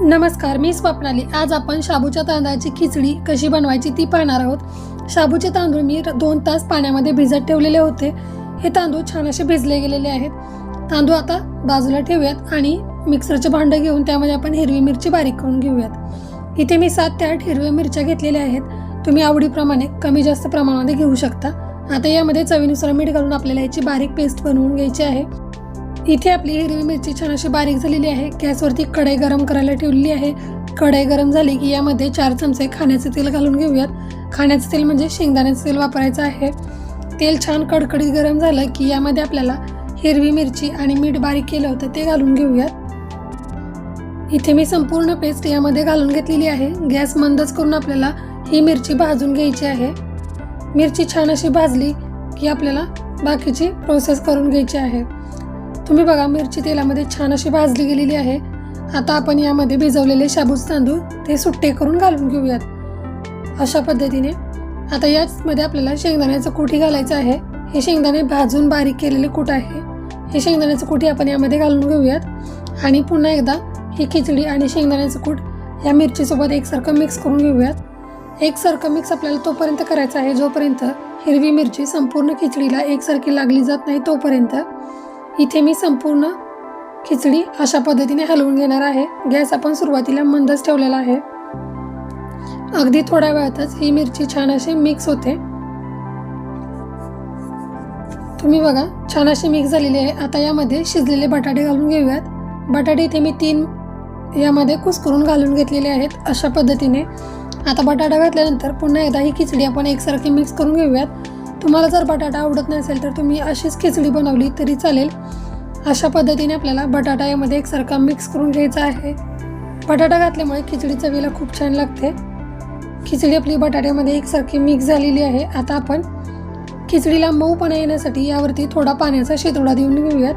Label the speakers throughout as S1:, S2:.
S1: नमस्कार मी स्वप्नाली. आज आपण शाबूच्या तांदळाची खिचडी कशी बनवायची ती पाहणार आहोत. शाबूचे तांदूळ मी दोन तास पाण्यामध्ये भिजत ठेवलेले होते. हे तांदूळ छान असे भिजले गेलेले आहेत. तांदूळ आता बाजूला ठेवूयात आणि मिक्सरचे भांडं घेऊन त्यामध्ये आपण हिरवी मिरची बारीक करून घेऊयात. इथे मी सात ते आठ हिरव्या मिरच्या घेतलेल्या आहेत. तुम्ही आवडीप्रमाणे कमी जास्त प्रमाणामध्ये घेऊ शकता. आता यामध्ये चवीनुसार मीठ घालून आपल्याला याची बारीक पेस्ट बनवून घ्यायची आहे. इथे आपली हिरवी मिरची छान अशी बारीक झालेली आहे. गॅसवरती कढई गरम करायला ठेवलेली आहे. कढई गरम झाली की यामध्ये चार चमचे खाण्याचे तेल घालून घेऊयात. खाण्याचं तेल म्हणजे शेंगदाण्याचं तेल वापरायचं आहे. तेल छान कडकडीत गरम झालं की यामध्ये आपल्याला हिरवी मिरची आणि मीठ बारीक केलं होतं ते घालून घेऊयात. इथे मी संपूर्ण पेस्ट यामध्ये घालून घेतलेली आहे. गॅस मंदच करून आपल्याला ही मिरची भाजून घ्यायची आहे. मिरची छान अशी भाजली की आपल्याला बाकीची प्रोसेस करून घ्यायची आहे. तुम्ही बघा मिरची तेलामध्ये छान अशी भाजली गेलेली आहे. आता आपण यामध्ये भिजवलेले शाबूज तांदूळ ते सुट्टे करून घालून घेऊयात. अशा पद्धतीने आता याचमध्ये आपल्याला शेंगदाण्याचं कुठी घालायचं आहे. हे शेंगदाणे भाजून बारीक केलेले कूट आहे. हे शेंगदाण्याचं कुठी आपण यामध्ये घालून घेऊयात. आणि पुन्हा एकदा ही खिचडी आणि शेंगदाण्याचं कूट या मिरचीसोबत एकसारखं मिक्स करून घेऊयात. एकसारखं मिक्स आपल्याला तोपर्यंत करायचं आहे जोपर्यंत हिरवी मिरची संपूर्ण खिचडीला एकसारखी लागली जात नाही तोपर्यंत. इथे मी संपूर्ण खिचडी अशा पद्धतीने हलवून घेणार आहे. गॅस आपण सुरुवातीला मंदच ठेवलेला आहे. अगदी थोड्या वेळातच ही मिरची छान अशी मिक्स होते. तुम्ही बघा छान अशी मिक्स झालेली आहे. आता यामध्ये शिजलेले बटाटे घालून घेऊयात. बटाटे इथे मी तीन यामध्ये कुस्करून घालून घेतलेले आहेत अशा पद्धतीने. आता बटाटा घातल्यानंतर पुन्हा एकदा ही खिचडी आपण एकसारखी मिक्स करून घेऊयात. तुम्हाला जर बटाटा आवडत नसेल तर तुम्ही अशीच खिचडी बनवली तरी चालेल. अशा पद्धतीने आपल्याला बटाटा यामध्ये एकसारखा मिक्स करून घ्यायचा आहे. बटाटा घातल्यामुळे खिचडी चवीला खूप छान लागते. खिचडी आपली बटाट्यामध्ये एकसारखी मिक्स झालेली आहे. आता आपण खिचडीला मऊपणा येण्यासाठी यावरती थोडा पाण्याचा शितोडा देऊन घेऊयात.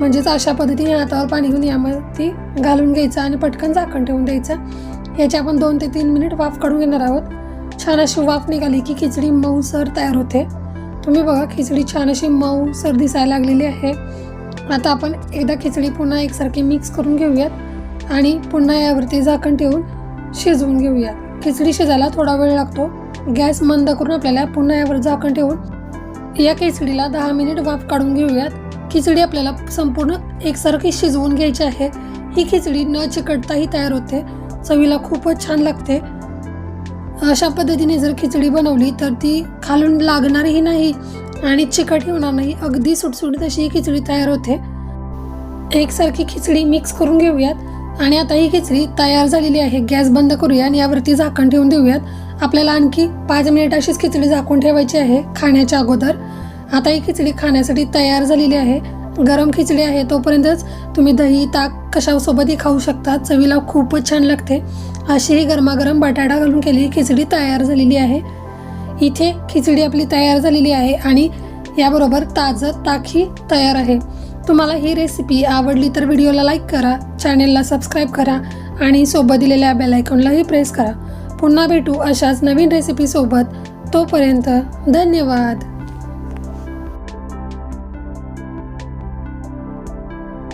S1: म्हणजेच अशा पद्धतीने हातावर पाणी घेऊन यामध्ये घालून घ्यायचं आणि पटकन झाकण ठेवून द्यायचं. याची आपण दोन ते तीन मिनिट वाफ काढून घेणार आहोत. छान अशी वाफ निघाली की खिचडी मऊसर तयार होते. तुम्ही बघा खिचडी छान अशी मऊसर दिसायला लागलेली आहे. आता आपण एकदा खिचडी पुन्हा एकसारखी मिक्स करून घेऊयात आणि पुन्हा यावरती झाकण ठेवून शिजवून घेऊयात. खिचडी शिजायला थोडा वेळ लागतो. गॅस मंद करून आपल्याला पुन्हा यावर झाकण ठेवून या खिचडीला दहा मिनिट वाफ काढून घेऊयात. खिचडी आपल्याला संपूर्ण एकसारखी शिजवून घ्यायची आहे. ही खिचडी न चिकटताही तयार होते. चवीला खूपच छान लागते. अशा पद्धतीने जर खिचडी बनवली तर ती खालून लागणारही नाही आणि चिकट होणार नाही. अगदी सुटसुटीत अशी ही खिचडी तयार होते. एकसारखी खिचडी मिक्स करून घेऊयात. आणि आता ही खिचडी तयार झालेली आहे. गॅस बंद करूया आणि यावरती झाकण ठेवून देऊयात. आपल्याला आणखी पाच मिनिट अशीच खिचडी झाकून ठेवायची आहे खाण्याच्या अगोदर. आता ही खिचडी खाण्यासाठी तयार झालेली आहे. गरम खिचडी आहे तोपर्यंतच तुम्ही दही ताक कशासोबतही खाऊ शकता. चवीला खूपच छान लागते. अशी ही गरमागरम बटाटा घालून केलेली खिचडी तयार झालेली आहे. इथे खिचडी आपली तयार झालेली आहे आणि याबरोबर ताजं ताकही तयार आहे. तुम्हाला ही रेसिपी आवडली तर व्हिडिओला लाईक करा चॅनेलला सबस्क्राईब करा आणि सोबत दिलेल्या बेलायकॉनलाही प्रेस करा. पुन्हा भेटू अशाच नवीन रेसिपीसोबत तोपर्यंत धन्यवाद.